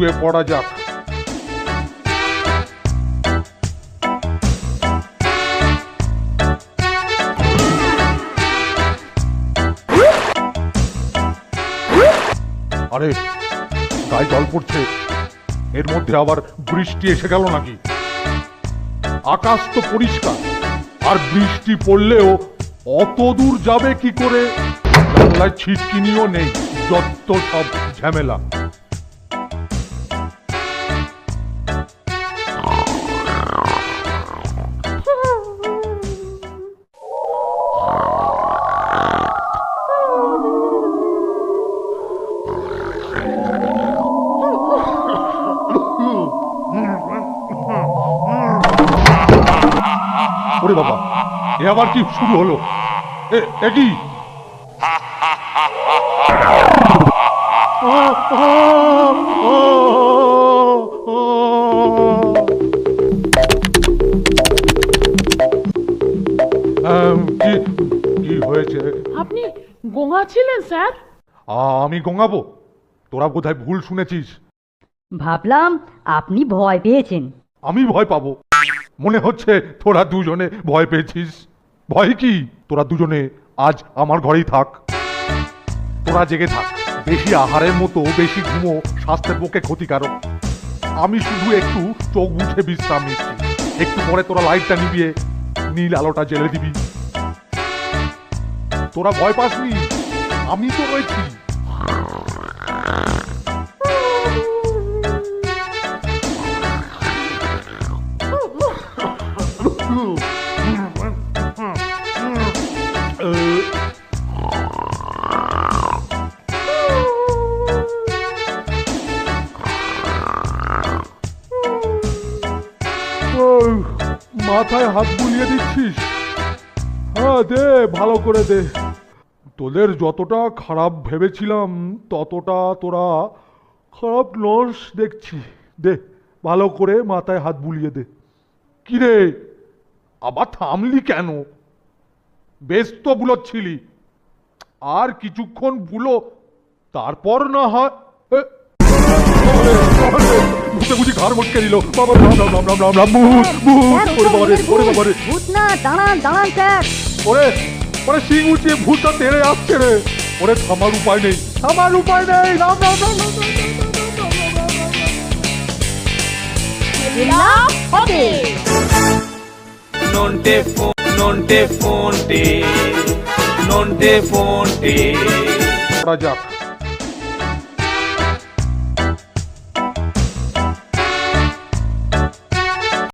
শুয়ে পড়া যাক। আরে গায়ে জল পড়ছে। এর মধ্যে আবার বৃষ্টি এসে গেল নাকি? আকাশ তো পরিষ্কার, আর বৃষ্টি পড়লেও অত দূর যাবে কি করে? জানলায় ছিটকিনিও নেই, যত সব ঝামেলা। ওরে বাবা এ আবার কি শুরু হলো? এ এ কি? আম, কি কি হয়েছে? আপনি গোঙা ছিলেন স্যার? আমি গঙ্গাবো তোরা বোধহয় ভুল শুনেছিস। ভাবলাম আপনি ভয় পেয়েছেন। আমি ভয় পাবো। মনে হচ্ছে তোরা দুজনে ভয় পেয়েছিস। ভয় কি? তোরা দুজনে আজ আমার ঘরেই থাক। তোরা জেগে থাক। বেশি আহারের মতো, বেশি ঘুমো স্বাস্থ্যের পক্ষে ক্ষতিকারক। আমি শুধু একটু চোখ বুঝে বিশ্রাম নিচ্ছি। একটু পরে তোরা লাইটটা নিবিয়ে নীল আলোটা জেলে দিবি। তোরা ভয় পাসনি? আমি তো রয়েছি। মাথায় হাত বুলিয়ে দিচ্ছিস। হ্যাঁ দে, ভালো করে দে। তোদের যতটা খারাপ ভেবেছিলাম, ততটা তোরা খারাপ নস দেখছি। দে, ভালো করে মাথায় হাত বুলিয়ে দে। কিরে? আবার থামলি কেন বেশ তো বুলোচ্ছিলি আর কিছুক্ষণ বুলো তারপর না হয় এ, ভূতে বুঝি ঘর মটকে দিল বাবা রাম রাম রাম রাম রাম রাম ভূত ভূত ওরে বাবারে ওরে বাবারে ভূত না দাঁড়ান দাঁড়ান স্যার ওরে ওরে সিং উঠিয়ে ভূতটা তেড়ে আসছে রে ওরে থামার উপায় নেই থামার উপায় নেই Ram Ram Ram Ram, Ram, Ram, Ram, non te fo non te fonte non te fonte Rajab